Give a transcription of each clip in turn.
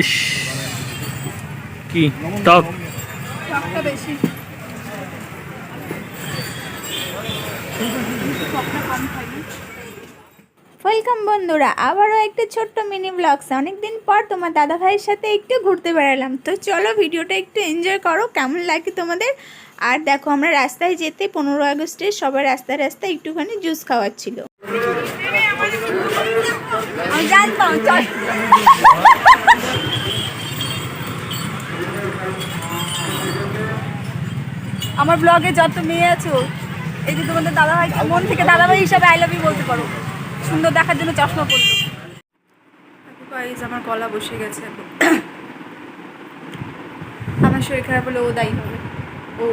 ইস কি টক। ওয়েলকাম বন্ধুরা আবারও একটা ছোট্ট মিনি ব্লগস অনেকদিন পর তোমার দাদা ভাইয়ের সাথে একটু ঘুরতে বেড়ালাম। তো চলো ভিডিওটা একটু এনজয় করো কেমন লাগে তোমাদের? আর দেখো আমরা রাস্তায় যেতে পনেরো আগস্টে সবাই রাস্তায় রাস্তায় একটুখানি জুস খাওয়াচ্ছিল আমার ব্লগে যত মেয়ে আছো, এই যে তোমাদের দাদাভাইকে মন থেকে দাদাভাই হিসাবে আই লাভ ইউ বলতে পারো? সুন্দর দেখার জন্য চশমা পরলো। গাইজ আমার গলা বসে গেছে আমার শরীর খারাপ হলে ও দায়ী হবে। ও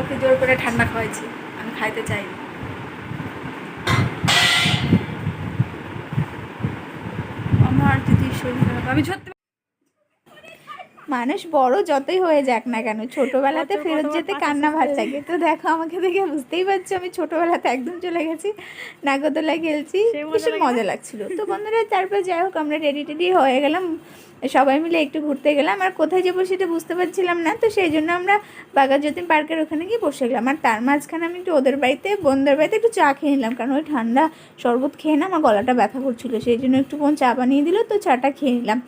ওকে জোর করে ঠান্ডা খাওয়াইছি। আমি খাইতে চাইনি আমার যদি শরীর খারাপ। আমি সত্যি মানুষ বড় যতই হয়ে যাক না কেন ছোটবেলাতে ফেরত যেতে কান্না ভালো লাগে। তো দেখো আমাকে দেখে বুঝতেই পারছ আমি ছোটবেলাতে একদম চলে গেছি নাগরদোলা খেলছি ভীষণ মজা লাগছিল। তো বন্ধুরা তারপর যাই হোক আমরা রেডি টেডি হয়ে গেলাম সবাই মিলে একটু ঘুরতে গেলাম আর কোথায় যাব সেটা বুঝতে পারছিলাম না তো সেই জন্য আমরা বাগাযতীন পার্কের ওখানে গিয়ে বসে গেলাম। আর তার মাঝখানে আমি একটু ওদের বাড়িতে বন্ধুদের বাড়িতে একটু চা খেয়ে নিলাম কারণ ওই ঠান্ডা শরবত খেয়ে না আমার গলাটা ব্যথা করছিল সেই জন্য একটু বোন চা বানিয়ে দিল তো চাটা খেয়ে নিলাম।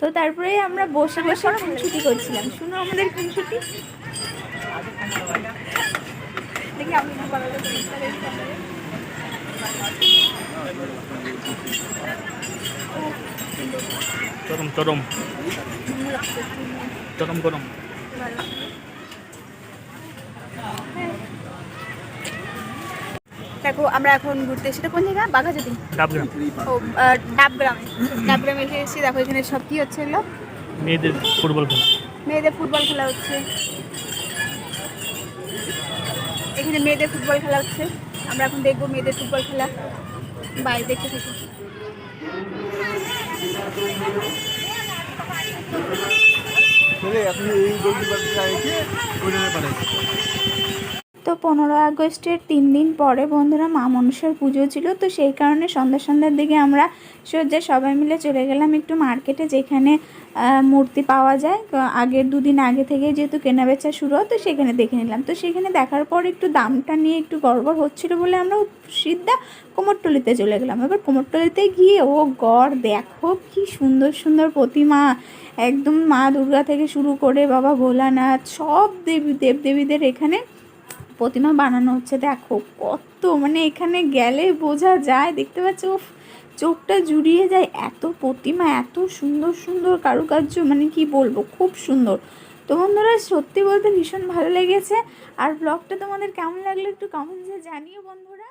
তো তারপরে আমরা বসে বসে খুনসুটি করছিলাম। শুনো আমাদের খুনসুটি দেখি। চরম চরম। চরম গরম। দেখো আমরা এখন ঘুরতে এসেছি। কোন জায়গা? বাঘাযতীন? ডাবগ্রাম। ও ডাবগ্রামে। ডাবগ্রামে এসে এসেছি। দেখো এখানে সব কি হচ্ছে এগুলো? মেয়েদের ফুটবল খেলা। মেয়েদের ফুটবল খেলা হচ্ছে। এখানে মেয়েদের ফুটবল খেলা হচ্ছে। আমরা এখন দেখব মেয়েদের ফুটবল খেলা। বাইরে দেখতে থাকি। তো পনেরো আগস্টের তিন দিন পরে বন্ধুরা মা মনসার পুজো ছিল, তো সেই কারণে সন্ধ্যা সন্ধ্যার দিকে আমরা সজ্জা সবাই মিলে চলে গেলাম একটু মার্কেটে, যেখানে মূর্তি পাওয়া যায়। আগের দুদিন আগে থেকে যেহেতু কেনাবেচা শুরু হয়, তো সেখানে দেখে নিলাম। তো সেখানে দেখার পর একটু দামটা নিয়ে একটু গড়বড় হচ্ছিল বলে আমরা সিদ্ধা কোমরটলিতে চলে গেলাম। এবার কোমরটলিতে গিয়ে, ও গড় দেখো কি সুন্দর সুন্দর প্রতিমা। একদম মা দুর্গা থেকে শুরু করে বাবা ভোলানাথ, সব দেবী, দেবদেবীদের এখানে প্রতিমা বানানো হচ্ছে দেখো কত মানে এখানে গেলে বোঝা যায় দেখতে পাচ্ছ? উফ, চোখটা জুড়িয়ে যায় এত প্রতিমা এত সুন্দর সুন্দর কারুকার্য মানে কি বলব খুব সুন্দর। তো বন্ধুরা সত্যি বলতে ভীষণ ভালো লেগেছে। আর ব্লগটা তোমাদের কেমন লাগল একটু কমেন্টসে জানিও বন্ধুরা।